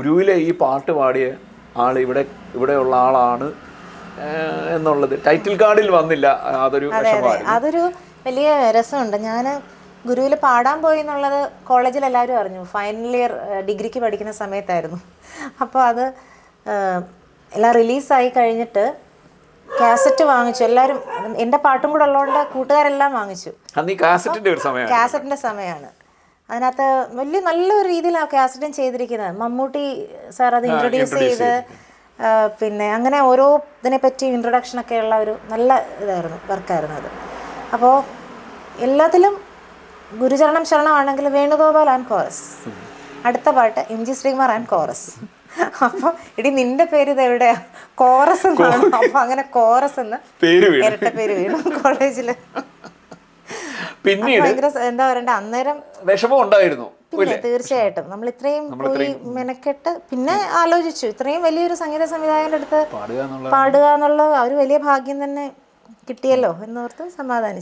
ഗുരുവിലെ ഈ പാട്ട് പാടിയ ആൾ ഇവിടെ ഇവിടെയുള്ള ആളാണ് എന്നുള്ളത്. ടൈറ്റിൽ കാർഡിൽ വന്നില്ല അതൊരു അതെ അതെ. അതൊരു വലിയ രസമുണ്ട്. ഞാൻ ഗുരുവിൽ പാടാൻ പോയി എന്നുള്ളത് കോളേജിൽ എല്ലാവരും അറിഞ്ഞു. ഫൈനൽ ഇയർ ഡിഗ്രിക്ക് പഠിക്കുന്ന സമയത്തായിരുന്നു. അപ്പോൾ അത് എല്ലാം റിലീസായി കഴിഞ്ഞിട്ട് കാസറ്റ് വാങ്ങിച്ചു. എല്ലാവരും എന്റെ പാട്ടും കൂടെ ഉള്ളതുകൊണ്ട് കൂട്ടുകാരെല്ലാം വാങ്ങിച്ചു. കാസറ്റിന്റെ സമയമാണ്. അതിനകത്ത് വലിയ നല്ലൊരു രീതിയിലാണ് കാസറ്റും ചെയ്തിരിക്കുന്നത്. മമ്മൂട്ടി സാർ അത് ഇൻട്രൊഡ്യൂസ് ചെയ്ത് പിന്നെ അങ്ങനെ ഓരോ ഇതിനെ പറ്റി ഇൻട്രൊഡക്ഷനൊക്കെ ഉള്ള ഒരു നല്ല ഇതായിരുന്നു വർക്കായിരുന്നു അത്. അപ്പോൾ എല്ലാത്തിലും ഗുരുചരണം ശരണമാണെങ്കിൽ വേണുഗോപാൽ ആൻഡ് കോറസ്. അടുത്ത പാട്ട് M G Sreekumar and chorus. അപ്പോൾ ഇടി നിന്റെ പേര് ഇത് എവിടെയാ? കോറസ് എന്നാണ്. അപ്പോൾ അങ്ങനെ കോറസ് എന്ന് ഇരട്ട പേര് വീണു. കോളേജിൽ പിന്നീട് എന്താ പറയണ്ട അന്നേരം വിഷമം ഉണ്ടായിരുന്നു. പിന്നെ തീർച്ചയായിട്ടും. നമ്മൾ ഇത്രയും പോയി മെനക്കെട്ട് പിന്നെ ആലോചിച്ചു. ഇത്രയും വലിയൊരു സംഗീത സംവിധായകന്റെ അടുത്ത് പാടുക എന്നുള്ള ഒരു വലിയ ഭാഗ്യം തന്നെ കിട്ടിയല്ലോ എന്നോർത്ത് സമാധാനിച്ചു.